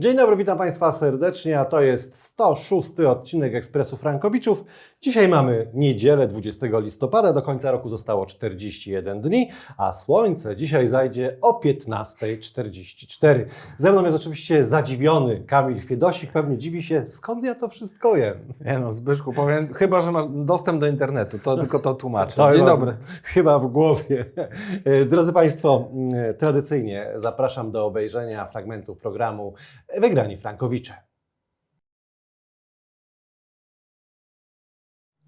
Dzień dobry, witam Państwa serdecznie, a to jest 106 odcinek Ekspresu Frankowiczów. Dzisiaj mamy niedzielę 20 listopada, do końca roku zostało 41 dni, a słońce dzisiaj zajdzie o 15.44. Ze mną jest oczywiście zadziwiony Kamil Chwiedosik, pewnie dziwi się, skąd ja to wszystko jem. Nie no, Zbyszku, powiem, chyba, że masz dostęp do internetu, to tylko to tłumaczę. To Dzień dobry. Chyba w głowie. E, Drodzy Państwo, tradycyjnie zapraszam do obejrzenia fragmentu programu Wygrani Frankowicze.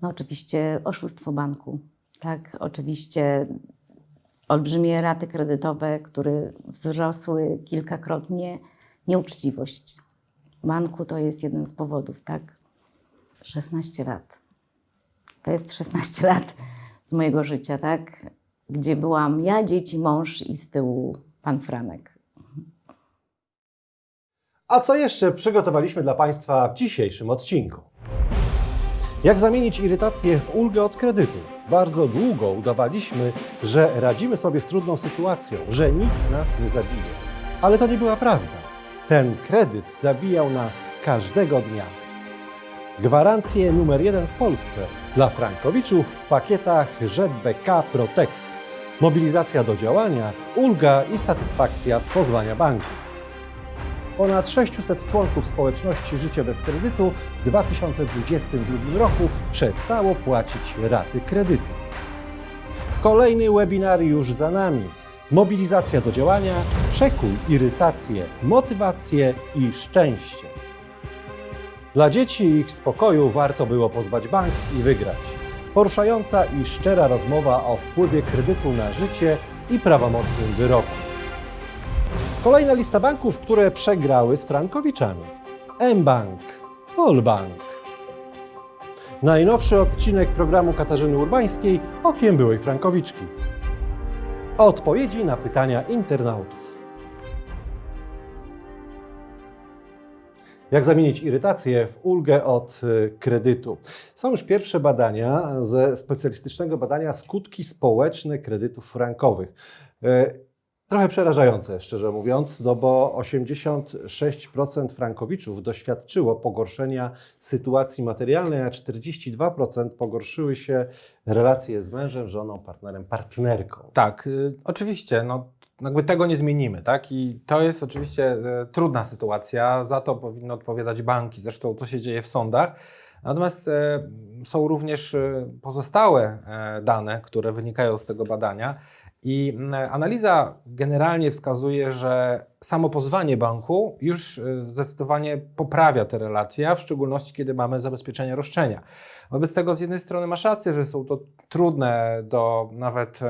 No oczywiście oszustwo banku, tak, oczywiście olbrzymie raty kredytowe, które wzrosły kilkakrotnie, nieuczciwość banku to jest jeden z powodów, tak. 16 lat. To jest 16 lat z mojego życia, tak, gdzie byłam ja, dzieci, mąż i z tyłu pan Franek. A co jeszcze przygotowaliśmy dla Państwa w dzisiejszym odcinku? Jak zamienić irytację w ulgę od kredytu? Bardzo długo udawaliśmy, że radzimy sobie z trudną sytuacją, że nic nas nie zabije. Ale to nie była prawda. Ten kredyt zabijał nas każdego dnia. Gwarancje numer jeden w Polsce dla frankowiczów w pakietach ZBK Protect. Mobilizacja do działania, ulga i satysfakcja z pozwania banku. Ponad 600 członków społeczności Życie bez kredytu w 2022 roku przestało płacić raty kredytu. Kolejny webinar już za nami. Mobilizacja do działania, przekuj irytację motywację i szczęście. Dla dzieci i ich spokoju warto było pozwać bank i wygrać. Poruszająca i szczera rozmowa o wpływie kredytu na życie i prawomocnym wyroku. Kolejna lista banków, które przegrały z frankowiczami. mBank, Volbank. Najnowszy odcinek programu Katarzyny Urbańskiej Okiem byłej frankowiczki. Odpowiedzi na pytania internautów. Jak zamienić irytację w ulgę od y, kredytu? Są już pierwsze badania ze specjalistycznego badania skutki społeczne kredytów frankowych. Trochę przerażające, szczerze mówiąc, no bo 86% frankowiczów doświadczyło pogorszenia sytuacji materialnej, a 42% pogorszyły się relacje z mężem, żoną, partnerem, partnerką. Tak, y, oczywiście, no jakby tego nie zmienimy, tak? I to jest oczywiście e, trudna sytuacja, za to powinny odpowiadać banki, zresztą to się dzieje w sądach. Natomiast e, są również e, pozostałe dane, które wynikają z tego badania. I m, analiza generalnie wskazuje, że samo pozwanie banku już e, zdecydowanie poprawia te relacje, a w szczególności kiedy mamy zabezpieczenie roszczenia. Wobec tego z jednej strony masz rację, że są to trudne do nawet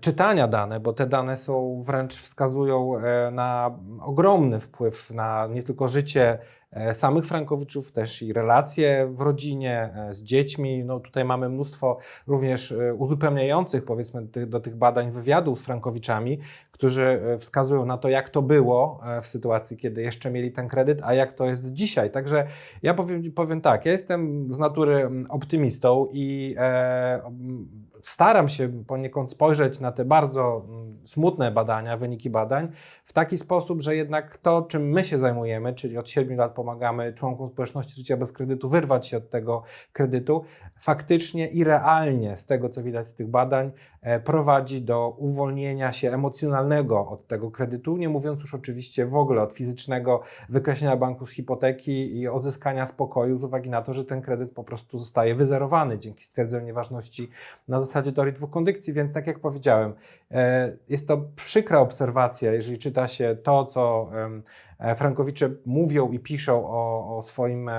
czytania dane, bo te dane są wręcz wskazują e, na ogromny wpływ na nie tylko życie e, samych frankowiczów, też i relacje w rodzinie e, z dziećmi. No tutaj mamy mnóstwo również uzupełniających powiedzmy do tych badań wywiadów z frankowiczami, którzy wskazują na to, jak to było w sytuacji, kiedy jeszcze mieli ten kredyt, a jak to jest dzisiaj. Także ja powiem, powiem tak, ja jestem z natury mm, optymistą i e, staram się poniekąd spojrzeć na te bardzo mm, smutne badania, wyniki badań w taki sposób, że jednak to, czym my się zajmujemy, czyli od 7 lat pomagamy członkom społeczności życia bez kredytu wyrwać się od tego kredytu, faktycznie i realnie z tego, co widać z tych badań, e, prowadzi do uwolnienia się emocjonalnego od tego kredytu, nie mówiąc już oczywiście w ogóle od fizycznego wykreślenia banku z hipoteki i odzyskania spokoju z uwagi na to, że ten kredyt po prostu zostaje wyzerowany dzięki stwierdzeniu nieważności na zasadzie teorii dwóch kondycji, więc tak jak powiedziałem, e, jest to przykra obserwacja, jeżeli czyta się to, co e, frankowicze mówią i piszą o, o swoim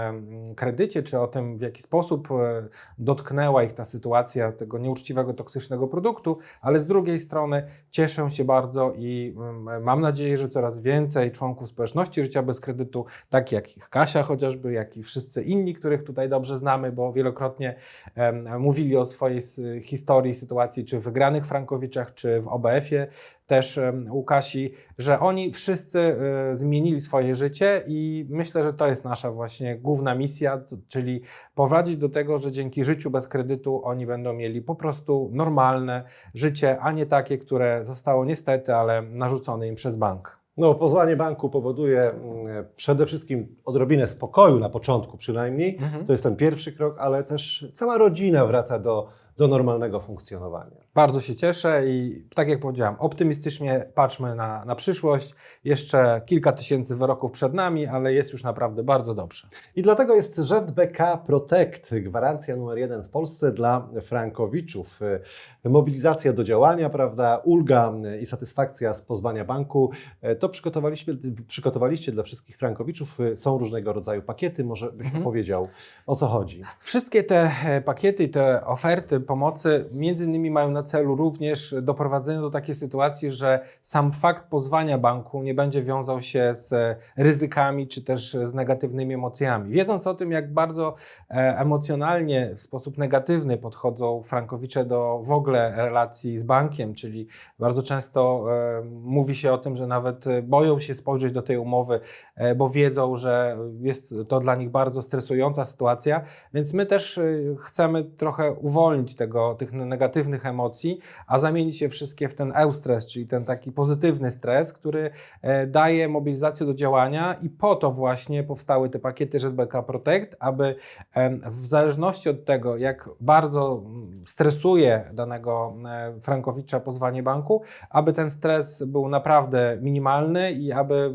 kredycie, czy o tym, w jaki sposób e, dotknęła ich ta sytuacja tego nieuczciwego, toksycznego produktu, ale z drugiej strony cieszę się bardzo i mam nadzieję, że coraz więcej członków społeczności życia bez kredytu, takich jak Kasia chociażby, jak i wszyscy inni, których tutaj dobrze znamy, bo wielokrotnie mówili o swojej s- historii, sytuacji, czy w wygranych Frankowiczach, czy w OBF-ie też em, u Kasi, że oni wszyscy e, zmienili swoje życie i myślę, że to jest nasza właśnie główna misja, czyli prowadzić do tego, że dzięki życiu bez kredytu oni będą mieli po prostu normalne życie, a nie takie, które zostało niestety, ale narzucone im przez bank. No, pozwanie banku powoduje mm, przede wszystkim odrobinę spokoju na początku przynajmniej. Mhm. To jest ten pierwszy krok, ale też cała rodzina wraca do, do normalnego funkcjonowania. Bardzo się cieszę i tak jak powiedziałem, optymistycznie patrzmy na, na przyszłość. Jeszcze kilka tysięcy wyroków przed nami, ale jest już naprawdę bardzo dobrze. I dlatego jest ZBK Protect, gwarancja numer jeden w Polsce dla frankowiczów. Mobilizacja do działania, prawda, ulga i satysfakcja z pozwania banku. To przygotowaliśmy, przygotowaliście dla wszystkich frankowiczów. Są różnego rodzaju pakiety, może byś Mhm. opowiedział o co chodzi. Wszystkie te pakiety i te oferty pomocy między innymi mają na celu również doprowadzenie do takiej sytuacji, że sam fakt pozwania banku nie będzie wiązał się z ryzykami czy też z negatywnymi emocjami. Wiedząc o tym, jak bardzo e, emocjonalnie, w sposób negatywny podchodzą frankowicze do w ogóle relacji z bankiem, czyli bardzo często e, mówi się o tym, że nawet boją się spojrzeć do tej umowy, e, bo wiedzą, że jest to dla nich bardzo stresująca sytuacja, więc my też chcemy trochę uwolnić tego, tych negatywnych emocji, a zamienić je wszystkie w ten eustres, czyli ten taki pozytywny stres, który e, daje mobilizację do działania i po to właśnie powstały te pakiety ZBK Protect, aby em, w zależności od tego, jak bardzo mm, stresuje danego e, frankowicza pozwanie banku, aby ten stres był naprawdę minimalny i aby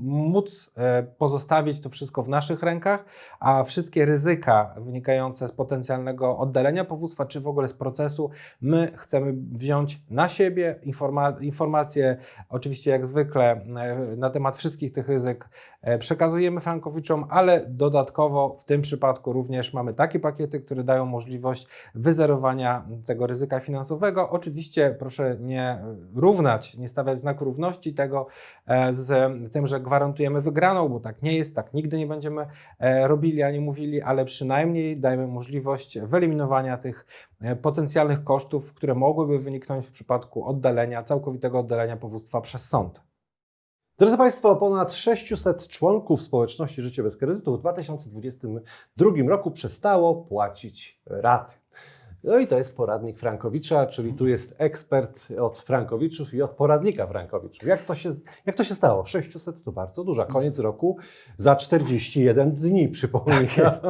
móc e, pozostawić to wszystko w naszych rękach, a wszystkie ryzyka wynikające z potencjalnego oddalenia powództwa, czy w ogóle z procesu, my chcemy wziąć na siebie informa- informacje, oczywiście jak zwykle e, na temat wszystkich tych ryzyk e, przekazujemy frankowiczom, ale dodatkowo w tym przypadku również mamy takie pakiety, które dają możliwość wyzerowania tego ryzyka finansowego. Oczywiście proszę nie równać, nie stawiać znaku równości tego e, z tym, że gwarantujemy wygraną, bo tak nie jest, tak nigdy nie będziemy robili ani mówili, ale przynajmniej dajmy możliwość wyeliminowania tych potencjalnych kosztów, które mogłyby wyniknąć w przypadku oddalenia, całkowitego oddalenia powództwa przez sąd. Drodzy Państwo, ponad 600 członków społeczności Życie bez kredytu w 2022 roku przestało płacić raty. No i to jest poradnik Frankowicza, czyli tu jest ekspert od Frankowiczów i od poradnika Frankowiczów. Jak to się, jak to się stało? 600 to bardzo dużo. Koniec roku za 41 dni, przypomnę. jest.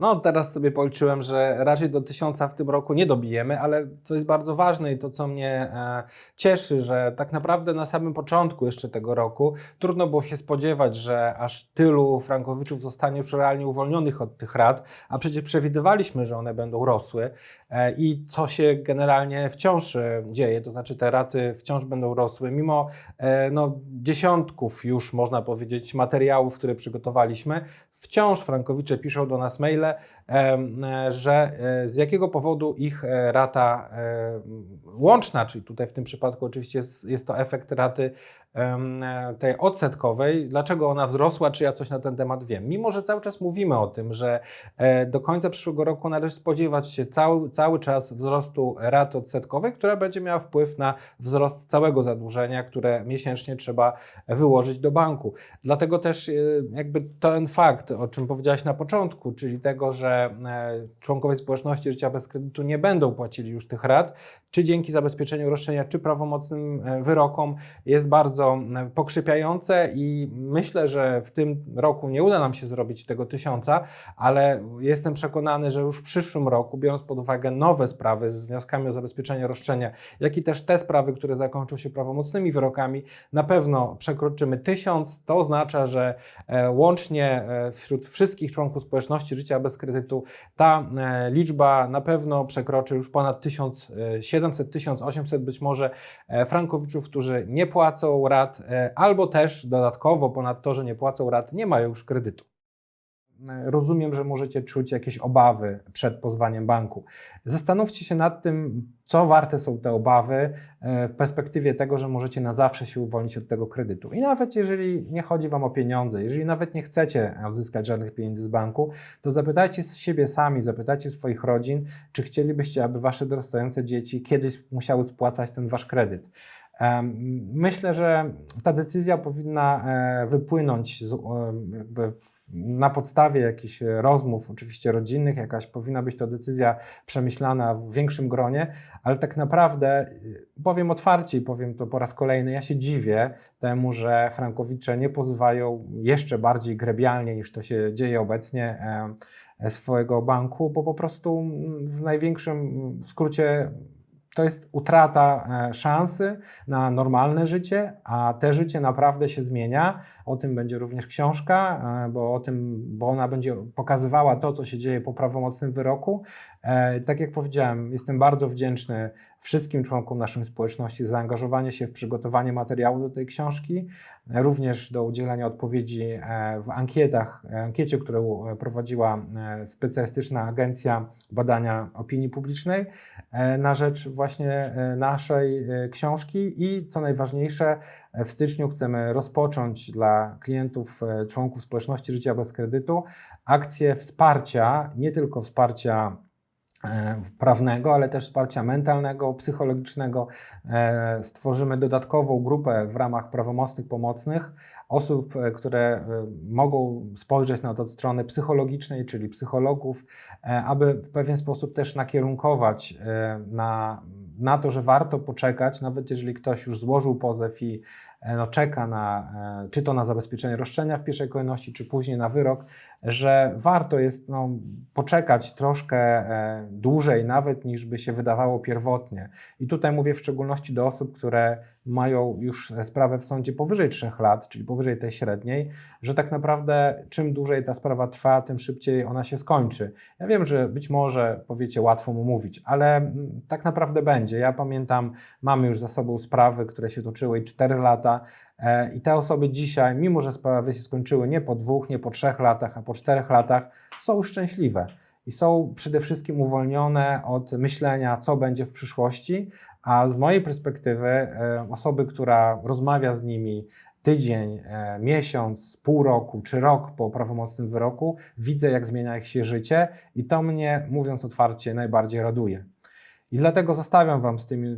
No teraz sobie policzyłem, że raczej do tysiąca w tym roku nie dobijemy, ale co jest bardzo ważne i to, co mnie e, cieszy, że tak naprawdę na samym początku jeszcze tego roku trudno było się spodziewać, że aż tylu frankowiczów zostanie już realnie uwolnionych od tych rat, a przecież przewidywaliśmy, że one będą rosły e, i co się generalnie wciąż e, dzieje, to znaczy te raty wciąż będą rosły, mimo e, no, dziesiątków już można powiedzieć materiałów, które przygotowaliśmy, wciąż frankowicze piszą do nas maile, e, że e, z jakiego powodu ich e, rata e, łączna, czyli tutaj w tym przypadku oczywiście jest, jest to efekt raty e, tej odsetkowej, dlaczego ona wzrosła, czy ja coś na ten temat wiem. Mimo, że cały czas mówimy o tym, że e, do końca przyszłego roku należy spodziewać się cały, cały czas wzrostu raty odsetkowej, która będzie miała wpływ na wzrost całego zadłużenia, które miesięcznie trzeba wyłożyć do banku. Dlatego też e, jakby ten fakt, o czym powiedziałaś na początku, czyli tego, że e, członkowie społeczności życia bez kredytu nie będą płacili już tych rat, czy dzięki zabezpieczeniu roszczenia, czy prawomocnym e, wyrokom, jest bardzo e, pokrzypiające i myślę, że w tym roku nie uda nam się zrobić tego tysiąca, ale jestem przekonany, że już w przyszłym roku, biorąc pod uwagę nowe sprawy z wnioskami o zabezpieczenie roszczenia, jak i też te sprawy, które zakończą się prawomocnymi wyrokami, na pewno przekroczymy tysiąc. To oznacza, że e, łącznie e, wśród wszystkich członków społeczności życia bez kredytu ta e, liczba na pewno przekroczy już ponad 1700, 1800 być może frankowiczów, którzy nie płacą rat, e, albo też dodatkowo ponad to, że nie płacą rat, nie mają już kredytu. E, Rozumiem, że możecie czuć jakieś obawy przed pozwaniem banku. Zastanówcie się nad tym, co warte są te obawy e, w perspektywie tego, że możecie na zawsze się uwolnić od tego kredytu. I nawet jeżeli nie chodzi Wam o pieniądze, jeżeli nawet nie chcecie uzyskać żadnych pieniędzy z banku, to zapytajcie siebie sami, zapytajcie swoich rodzin, czy chcielibyście, aby Wasze dorastające dzieci kiedyś musiały spłacać ten Wasz kredyt. Myślę, że ta decyzja powinna e, wypłynąć z, na podstawie jakichś rozmów, oczywiście rodzinnych, jakaś powinna być to decyzja przemyślana w większym gronie, ale tak naprawdę y, powiem otwarcie i powiem to po raz kolejny, ja się dziwię temu, że Frankowicze nie pozywają jeszcze bardziej grebialnie niż to się dzieje obecnie e, swojego banku, bo po prostu mm, w największym skrócie to jest utrata e, szansy na normalne życie, a te życie naprawdę się zmienia. O tym będzie również książka, e, bo, o tym, bo ona będzie pokazywała to, co się dzieje po prawomocnym wyroku. E, Tak jak powiedziałem, jestem bardzo wdzięczny wszystkim członkom naszej społeczności za zaangażowanie się w przygotowanie materiału do tej książki, również do udzielenia odpowiedzi w ankietach, ankiecie, którą prowadziła specjalistyczna agencja badania opinii publicznej na rzecz właśnie e, naszej e, książki i co najważniejsze, e, w styczniu chcemy rozpocząć dla klientów, członków społeczności Życia bez kredytu akcję wsparcia, nie tylko wsparcia prawnego, ale też wsparcia mentalnego, psychologicznego. Stworzymy dodatkową grupę w ramach prawomocnych pomocnych osób, które mogą spojrzeć na to od strony psychologicznej, czyli psychologów, aby w pewien sposób też nakierunkować na, na to, że warto poczekać, nawet jeżeli ktoś już złożył pozew i e, no, czeka na, e, czy to na zabezpieczenie roszczenia w pierwszej kolejności, czy później na wyrok, że warto jest no, poczekać troszkę e, dłużej, nawet niż by się wydawało pierwotnie. I tutaj mówię w szczególności do osób, które mają już sprawę w sądzie powyżej 3 lat, czyli powyżej tej średniej, że tak naprawdę czym dłużej ta sprawa trwa, tym szybciej ona się skończy. Ja wiem, że być może powiecie łatwo mu mówić, ale mm, tak naprawdę będzie. Ja pamiętam, mamy już za sobą sprawy, które się toczyły 4 lata e, i te osoby dzisiaj, mimo że sprawy się skończyły nie po dwóch, nie po trzech latach, a po czterech latach, są szczęśliwe i są przede wszystkim uwolnione od myślenia, co będzie w przyszłości, a z mojej perspektywy e, osoby, która rozmawia z nimi tydzień, e, miesiąc, pół roku czy rok po prawomocnym wyroku, widzę, jak zmienia ich się życie i to mnie, mówiąc otwarcie, najbardziej raduje. I dlatego zostawiam wam z tymi,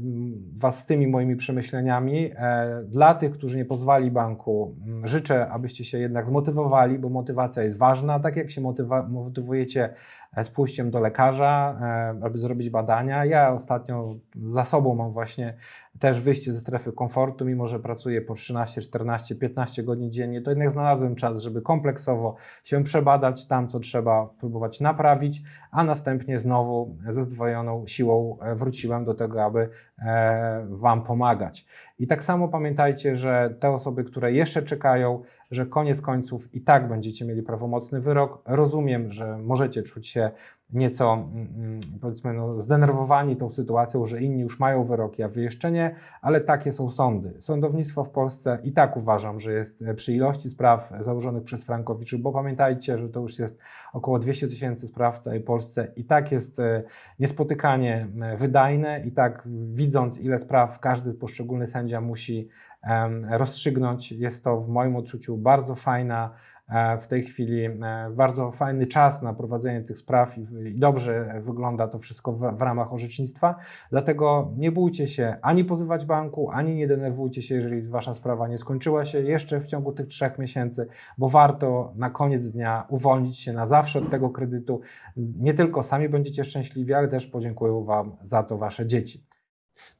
Was z tymi moimi przemyśleniami. E, dla tych, którzy nie pozwali banku, m, życzę, abyście się jednak zmotywowali, bo motywacja jest ważna. Tak jak się motywa- motywujecie e, z pójściem do lekarza, e, aby zrobić badania. Ja ostatnio za sobą mam właśnie też wyjście ze strefy komfortu, mimo że pracuję po 13, 14, 15 godzin dziennie, to jednak znalazłem czas, żeby kompleksowo się przebadać tam, co trzeba próbować naprawić, a następnie znowu ze zdwojoną siłą e, wróciłem do tego, aby e, Wam pomagać. I tak samo pamiętajcie, że te osoby, które jeszcze czekają, że koniec końców i tak będziecie mieli prawomocny wyrok. Rozumiem, że możecie czuć się nieco mm, mm, powiedzmy no, zdenerwowani tą sytuacją, że inni już mają wyroki, a wy jeszcze nie, ale takie są sądy. Sądownictwo w Polsce i tak uważam, że jest e, przy ilości spraw założonych przez Frankowiczów, bo pamiętajcie, że to już jest około 200 tysięcy spraw w całej Polsce i tak jest e, niespotykanie e, wydajne i tak widząc ile spraw każdy poszczególny sędzia musi em, rozstrzygnąć, jest to w moim odczuciu bardzo fajna e, w tej chwili e, bardzo fajny czas na prowadzenie tych spraw i, dobrze wygląda to wszystko w, ramach orzecznictwa. Dlatego nie bójcie się ani pozywać banku, ani nie denerwujcie się, jeżeli wasza sprawa nie skończyła się jeszcze w ciągu tych trzech miesięcy, bo warto na koniec dnia uwolnić się na zawsze od tego kredytu. Nie tylko sami będziecie szczęśliwi, ale też podziękują wam za to wasze dzieci.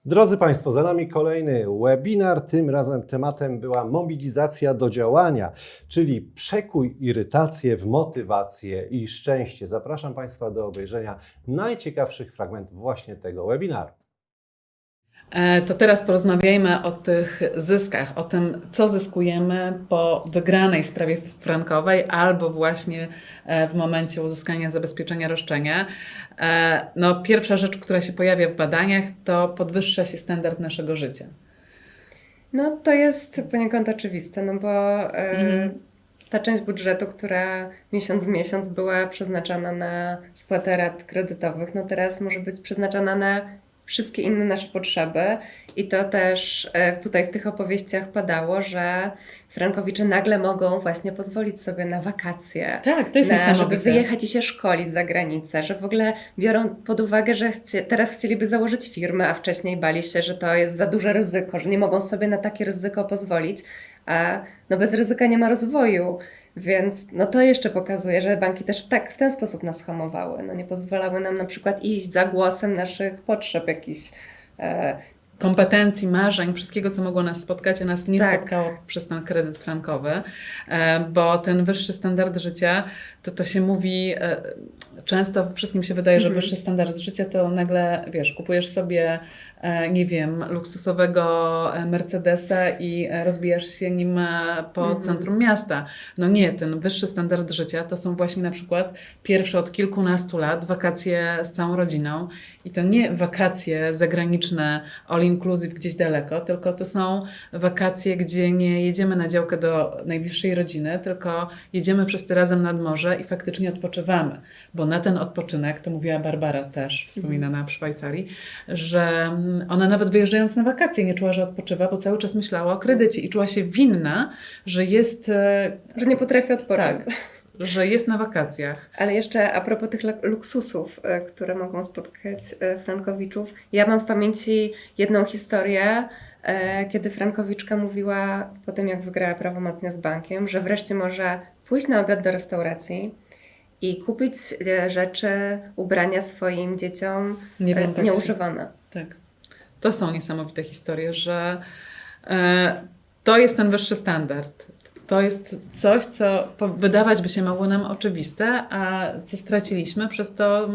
Drodzy Państwo, za nami kolejny webinar. Tym razem tematem była mobilizacja do działania, czyli przekuj irytację w motywację i szczęście. Zapraszam Państwa do obejrzenia najciekawszych fragmentów właśnie tego webinaru. E, To teraz porozmawiajmy o tych zyskach, o tym, co zyskujemy po wygranej sprawie frankowej albo właśnie e, w momencie uzyskania zabezpieczenia roszczenia. E, No, pierwsza rzecz, która się pojawia w badaniach, to podwyższa się standard naszego życia. No to jest poniekąd oczywiste, no bo Mhm. ta część budżetu, która miesiąc w miesiąc była przeznaczana na spłatę rat kredytowych, no teraz może być przeznaczana na wszystkie inne nasze potrzeby. I to też e, tutaj w tych opowieściach padało, że Frankowicze nagle mogą właśnie pozwolić sobie na wakacje. Tak, to jest na, żeby wyjechać i się szkolić za granicę, że w ogóle biorą pod uwagę, że teraz chcieliby założyć firmę, a wcześniej bali się, że to jest za duże ryzyko, że nie mogą sobie na takie ryzyko pozwolić, a no bez ryzyka nie ma rozwoju. Więc no to jeszcze pokazuje, że banki też tak, w ten sposób nas hamowały. No nie pozwalały nam na przykład iść za głosem naszych potrzeb jakichś. E, kompetencji, marzeń, wszystkiego, co mogło nas spotkać, a nas nie Tak. spotkało przez ten kredyt frankowy, e, bo ten wyższy standard życia, to to się mówi, e, często wszystkim się wydaje, że Mhm. wyższy standard życia to nagle, wiesz, kupujesz sobie, nie wiem, luksusowego e, Mercedesa i e, rozbijasz się nim e, po Mhm. centrum miasta. No nie, ten wyższy standard życia to są właśnie na przykład pierwsze od kilkunastu lat wakacje z całą rodziną i to nie wakacje zagraniczne all inclusive gdzieś daleko, tylko to są wakacje, gdzie nie jedziemy na działkę do najbliższej rodziny, tylko jedziemy wszyscy razem nad morze i faktycznie odpoczywamy. Bo na ten odpoczynek, to mówiła Barbara też, wspominana w Szwajcarii, że mm, ona nawet wyjeżdżając na wakacje nie czuła, że odpoczywa, bo cały czas myślała o kredycie i czuła się winna, że jest, e, że nie potrafi odpocząć. tak, że jest na wakacjach. Ale jeszcze a propos tych luk- luksusów, e, które mogą spotkać e, Frankowiczów. Ja mam w pamięci jedną historię, kiedy Frankowiczka mówiła po tym, jak wygrała prawomocnie z bankiem, że wreszcie może pójść na obiad do restauracji i kupić rzeczy, ubrania swoim dzieciom tak nieużywane. Tak. To są niesamowite historie, że e, to jest ten wyższy standard. To jest coś, co wydawać by się mogło nam oczywiste, a co straciliśmy przez to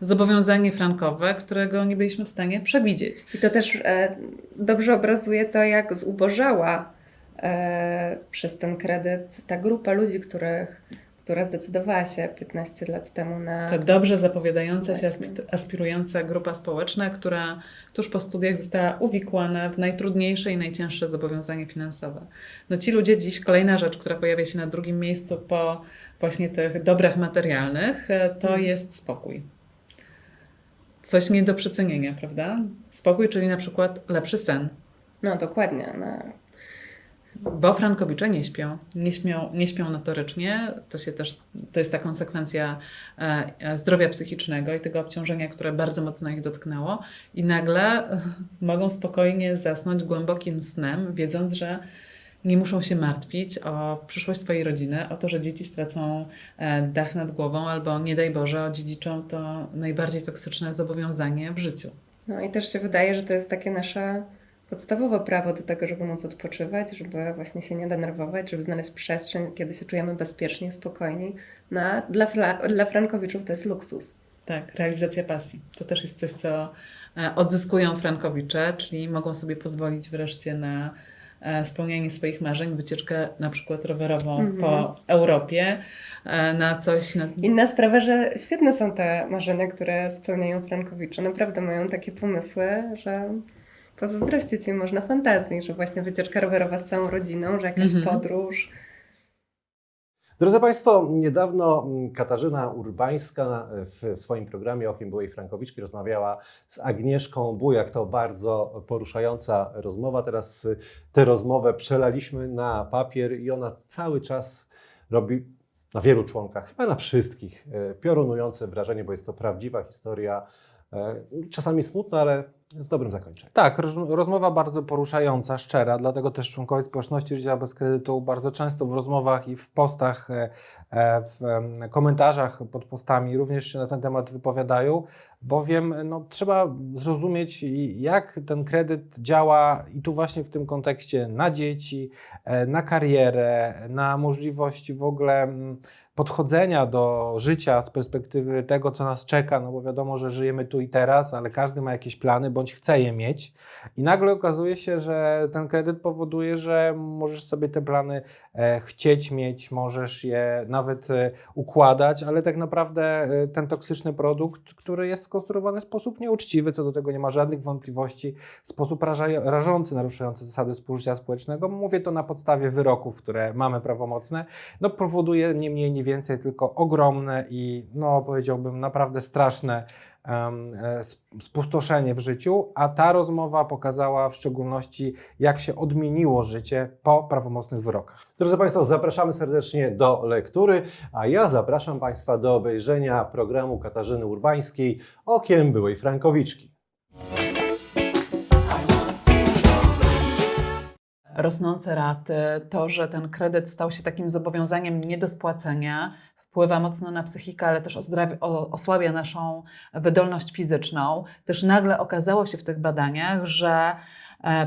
zobowiązanie frankowe, którego nie byliśmy w stanie przewidzieć. I to też e, dobrze obrazuje to, jak zubożała e, przez ten kredyt ta grupa ludzi, których, która zdecydowała się 15 lat temu na. Ta dobrze zapowiadająca się, Właśnie. aspi- aspirująca grupa społeczna, która tuż po studiach została uwikłana w najtrudniejsze i najcięższe zobowiązanie finansowe. No ci ludzie dziś, kolejna rzecz, która pojawia się na drugim miejscu po właśnie tych dobrach materialnych, e, to Mhm. jest spokój. Coś nie do przecenienia, prawda? Spokój, czyli na przykład lepszy sen. No dokładnie. Na, Bo Frankowicze nie śpią. Nie śpią, nie śpią notorycznie. To, się też, to jest ta konsekwencja e, e, zdrowia psychicznego i tego obciążenia, które bardzo mocno ich dotknęło. I nagle e, mogą spokojnie zasnąć głębokim snem, wiedząc, że nie muszą się martwić o przyszłość swojej rodziny, o to, że dzieci stracą dach nad głową albo nie daj Boże odziedziczą to najbardziej toksyczne zobowiązanie w życiu. no i też się wydaje, że to jest takie nasze podstawowe prawo do tego, żeby móc odpoczywać, żeby właśnie się nie denerwować, żeby znaleźć przestrzeń, kiedy się czujemy bezpiecznie, spokojni. No, dla, dla Frankowiczów to jest luksus. Tak, realizacja pasji. To też jest coś, co e, odzyskują Frankowicze, czyli mogą sobie pozwolić wreszcie na e, spełnianie swoich marzeń, wycieczkę na przykład rowerową Mhm. po Europie, e, na coś, na, Inna sprawa, że świetne są te marzenia, które spełniają Frankowicze. Naprawdę mają takie pomysły, że pozazdrościć im można fantazji, że właśnie wycieczka rowerowa z całą rodziną, że jakaś Mhm. podróż. Drodzy Państwo, niedawno mm, Katarzyna Urbańska w swoim programie Okiem byłej Frankowiczki rozmawiała z Agnieszką Bujak. To bardzo poruszająca rozmowa. Teraz y, tę rozmowę przelaliśmy na papier i ona cały czas robi na wielu członkach, chyba na wszystkich, y, piorunujące wrażenie, bo jest to prawdziwa historia, y, czasami smutna, ale z dobrym zakończeniem. Tak, roz, rozmowa bardzo poruszająca, szczera, dlatego też członkowie społeczności Życia bez kredytu bardzo często w rozmowach i w postach, e, e, w komentarzach pod postami również się na ten temat wypowiadają, bowiem no, trzeba zrozumieć, jak ten kredyt działa i tu właśnie w tym kontekście na dzieci, e, na karierę, na możliwości w ogóle mm, podchodzenia do życia z perspektywy tego, co nas czeka, no bo wiadomo, że żyjemy tu i teraz, ale każdy ma jakieś plany, bądź chce je mieć. I nagle okazuje się, że ten kredyt powoduje, że możesz sobie te plany e, chcieć mieć, możesz je nawet e, układać, ale tak naprawdę e, ten toksyczny produkt, który jest skonstruowany w sposób nieuczciwy, co do tego nie ma żadnych wątpliwości, w sposób rażący, naruszający zasady współżycia społecznego, mówię to na podstawie wyroków, które mamy prawomocne, no powoduje nie mniej, nie więcej, tylko ogromne i no powiedziałbym naprawdę straszne e, sp- spustoszenie w życiu, a ta rozmowa pokazała w szczególności jak się odmieniło życie po prawomocnych wyrokach. Drodzy Państwo, zapraszamy serdecznie do lektury, a ja zapraszam Państwa do obejrzenia programu Katarzyny Urbańskiej Okiem byłej Frankowiczki. Rosnące raty, to, że ten kredyt stał się takim zobowiązaniem nie do spłacenia, wpływa mocno na psychikę, ale też osłabia naszą wydolność fizyczną. Też nagle okazało się w tych badaniach, że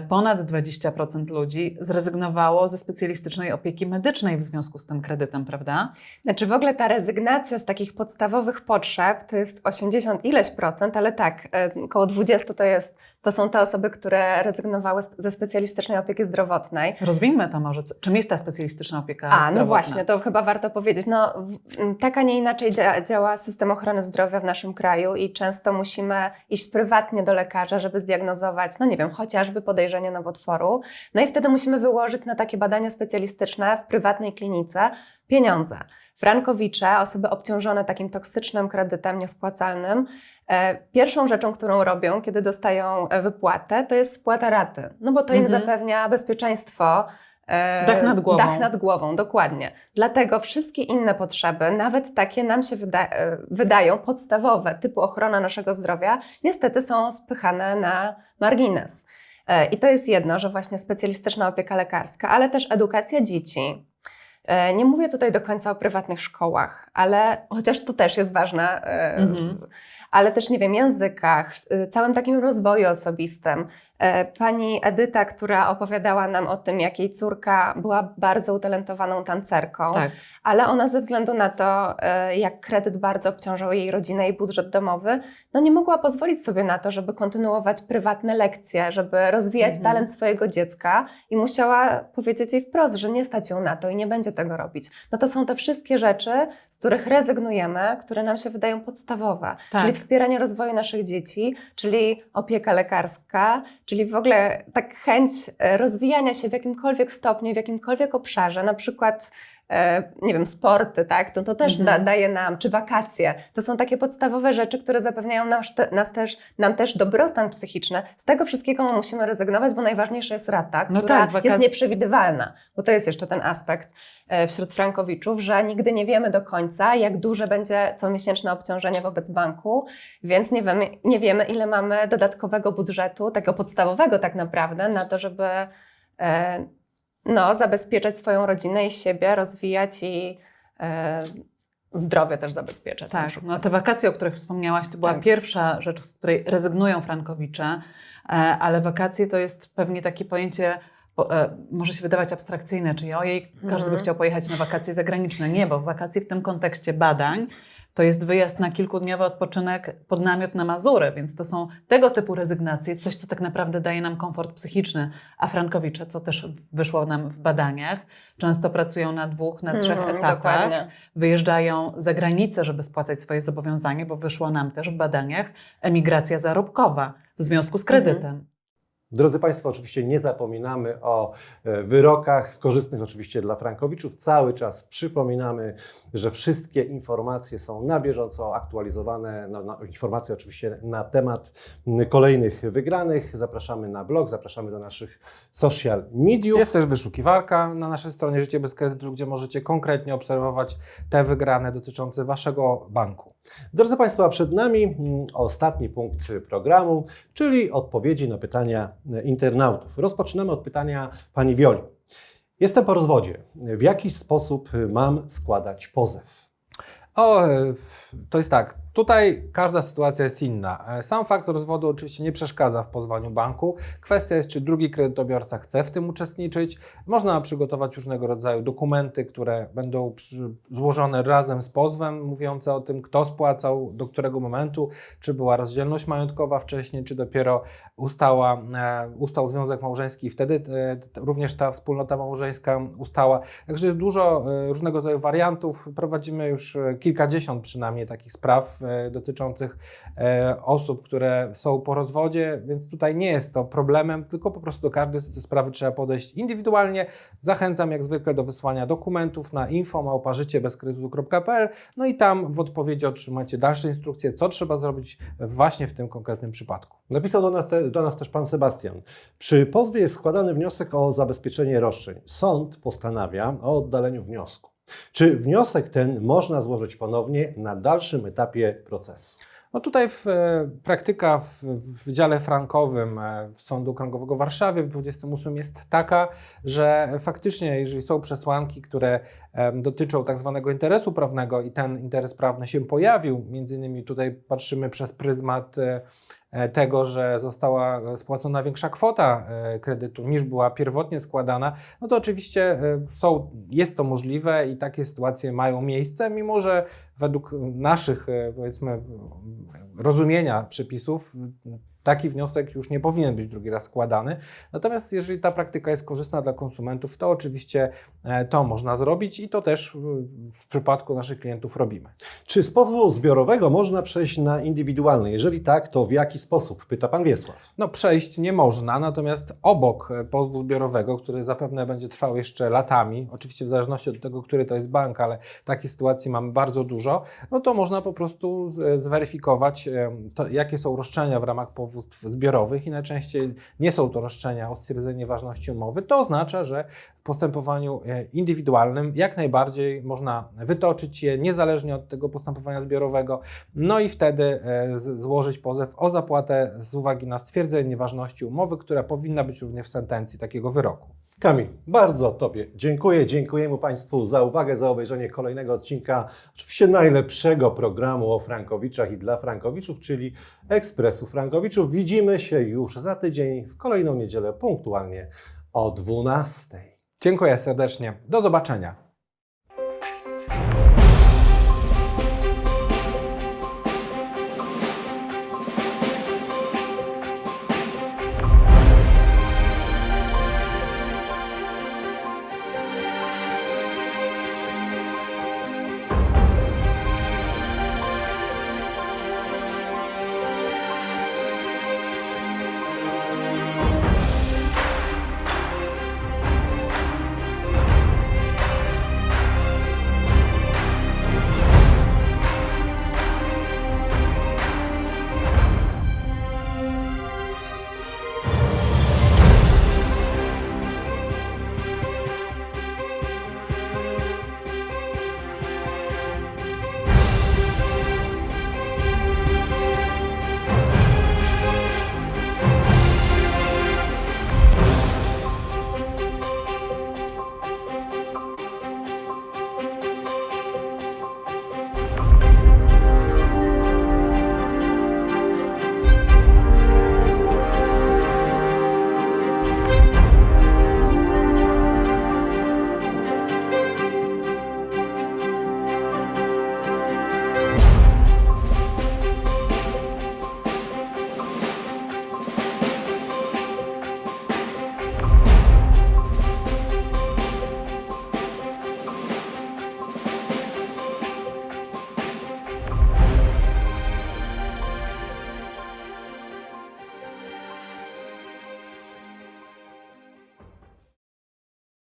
ponad 20% ludzi zrezygnowało ze specjalistycznej opieki medycznej w związku z tym kredytem, prawda? Znaczy w ogóle ta rezygnacja z takich podstawowych potrzeb to jest 80 ileś procent, ale tak, e, około 20 to, jest, to są te osoby, które rezygnowały ze specjalistycznej opieki zdrowotnej. Rozwijmy to może. Czym jest ta specjalistyczna opieka A, zdrowotna? no właśnie, to chyba warto powiedzieć. No, tak, a nie inaczej dzia działa system ochrony zdrowia w naszym kraju i często musimy iść prywatnie do lekarza, żeby zdiagnozować, no nie wiem, chociażby podejrzenie nowotworu. No i wtedy musimy wyłożyć na takie badania specjalistyczne w prywatnej klinice pieniądze. Frankowicze, osoby obciążone takim toksycznym kredytem niespłacalnym, e, pierwszą rzeczą, którą robią, kiedy dostają e, wypłatę, to jest spłata raty. No bo to im Mhm. zapewnia bezpieczeństwo. e, Dach nad głową. Dach nad głową, dokładnie. Dlatego wszystkie inne potrzeby, nawet takie nam się wyda wydają podstawowe, typu ochrona naszego zdrowia, niestety są spychane na margines. E, I to jest jedno, że właśnie specjalistyczna opieka lekarska, ale też edukacja dzieci. E, Nie mówię tutaj do końca o prywatnych szkołach, ale chociaż to też jest ważne, e, Mhm. ale też nie wiem, językach, całym takim rozwoju osobistym. E, Pani Edyta, która opowiadała nam o tym, jak jej córka była bardzo utalentowaną tancerką, Tak. ale ona ze względu na to, e, jak kredyt bardzo obciążał jej rodzinę i budżet domowy, no nie mogła pozwolić sobie na to, żeby kontynuować prywatne lekcje, żeby rozwijać Mhm. talent swojego dziecka i musiała powiedzieć jej wprost, że nie stać ją na to i nie będzie tego robić. No to są te wszystkie rzeczy, z których rezygnujemy, które nam się wydają podstawowe, Tak. czyli wspieranie rozwoju naszych dzieci, czyli opieka lekarska, czyli w ogóle tak chęć e, rozwijania się w jakimkolwiek stopniu, w jakimkolwiek obszarze, na przykład nie wiem, sporty, tak, to, to też Mhm. da, daje nam, czy wakacje, to są takie podstawowe rzeczy, które zapewniają nas, nas też, nam też dobrostan psychiczny. Z tego wszystkiego musimy rezygnować, bo najważniejsza jest rata, No która tak, jest nieprzewidywalna, bo to jest jeszcze ten aspekt e, wśród frankowiczów, że nigdy nie wiemy do końca, jak duże będzie comiesięczne obciążenie wobec banku, więc nie wiemy, nie wiemy ile mamy dodatkowego budżetu, tego podstawowego tak naprawdę, na to, żeby e, no, zabezpieczać swoją rodzinę i siebie, rozwijać i e, zdrowie też zabezpieczać. Tak, no te wakacje, o których wspomniałaś, to była Tak. pierwsza rzecz, z której rezygnują Frankowicze, e, ale wakacje to jest pewnie takie pojęcie, e, może się wydawać abstrakcyjne, czyli ojej, każdy by Mhm. chciał pojechać na wakacje zagraniczne. Nie, bo wakacje w tym kontekście badań to jest wyjazd na kilkudniowy odpoczynek pod namiot na Mazury, więc to są tego typu rezygnacje, coś, co tak naprawdę daje nam komfort psychiczny. A Frankowicze, co też wyszło nam w badaniach, często pracują na dwóch, na trzech Mhm, etatach Dokładnie. wyjeżdżają za granicę, żeby spłacać swoje zobowiązanie, bo wyszło nam też w badaniach emigracja zarobkowa w związku z kredytem. Drodzy Państwo, oczywiście nie zapominamy o e, wyrokach korzystnych oczywiście dla Frankowiczów. Cały czas przypominamy, że wszystkie informacje są na bieżąco aktualizowane. No, no, informacje oczywiście na temat kolejnych wygranych. Zapraszamy na blog, zapraszamy do naszych social mediów. Jest też wyszukiwarka na naszej stronie Życie bez kredytu, gdzie możecie konkretnie obserwować te wygrane dotyczące Waszego banku. Drodzy Państwo, przed nami mm, ostatni punkt programu, czyli odpowiedzi na pytania e, internautów. Rozpoczynamy od pytania Pani Wioli. Jestem po rozwodzie. W jaki sposób mam składać pozew? O, e, to jest tak. Tutaj każda sytuacja jest inna. E, Sam fakt rozwodu oczywiście nie przeszkadza w pozwaniu banku. Kwestia jest, czy drugi kredytobiorca chce w tym uczestniczyć. Można przygotować różnego rodzaju dokumenty, które będą złożone razem z pozwem, mówiące o tym, kto spłacał, do którego momentu, czy była rozdzielność majątkowa wcześniej, czy dopiero ustała, e, ustał związek małżeński i wtedy e, również ta wspólnota małżeńska ustała. Także jest dużo różnego rodzaju wariantów. Prowadzimy już kilkadziesiąt przynajmniej takich spraw dotyczących e, osób, które są po rozwodzie, więc tutaj nie jest to problemem, tylko po prostu do każdej sprawy trzeba podejść indywidualnie. Zachęcam jak zwykle do wysłania dokumentów na info.małparzyciebezkredytu.pl no i tam w odpowiedzi otrzymacie dalsze instrukcje, co trzeba zrobić właśnie w tym konkretnym przypadku. Napisał do nas, te, do nas też pan Sebastian. Przy pozwie jest składany wniosek o zabezpieczenie roszczeń. Sąd postanawia o oddaleniu wniosku. Czy wniosek ten można złożyć ponownie na dalszym etapie procesu? No tutaj w, e, praktyka w, w Wydziale Frankowym e, w Sądu Okręgowego w Warszawie w 28 jest taka, że faktycznie, jeżeli są przesłanki, które em, dotyczą tak zwanego interesu prawnego i ten interes prawny się pojawił, między innymi tutaj patrzymy przez pryzmat e, e, tego, że została spłacona większa kwota e, kredytu niż była pierwotnie składana, no to oczywiście e, są, jest to możliwe i takie sytuacje mają miejsce, mimo że według naszych, e, powiedzmy, rozumienia przepisów, taki wniosek już nie powinien być drugi raz składany. Natomiast jeżeli ta praktyka jest korzystna dla konsumentów, to oczywiście e, to można zrobić i to też e, w przypadku naszych klientów robimy. Czy z pozwu zbiorowego można przejść na indywidualny? Jeżeli tak, to w jaki sposób? Pyta pan Wiesław. No, przejść nie można, natomiast obok e, pozwu zbiorowego, który zapewne będzie trwał jeszcze latami, oczywiście w zależności od tego, który to jest bank, ale takich sytuacji mamy bardzo dużo, no to można po prostu zweryfikować, to, jakie są roszczenia w ramach zbiorowych i najczęściej nie są to roszczenia o stwierdzenie ważności umowy. To oznacza, że w postępowaniu e, indywidualnym jak najbardziej można wytoczyć je niezależnie od tego postępowania zbiorowego, no i wtedy e, złożyć pozew o zapłatę z uwagi na stwierdzenie nieważności umowy, która powinna być również w sentencji takiego wyroku. Kamil, bardzo Tobie dziękuję. Dziękujemy Państwu za uwagę, za obejrzenie kolejnego odcinka, oczywiście najlepszego programu o Frankowiczach i dla Frankowiczów, czyli Ekspresu Frankowiczów. Widzimy się już za tydzień w kolejną niedzielę punktualnie o 12. Dziękuję serdecznie. Do zobaczenia.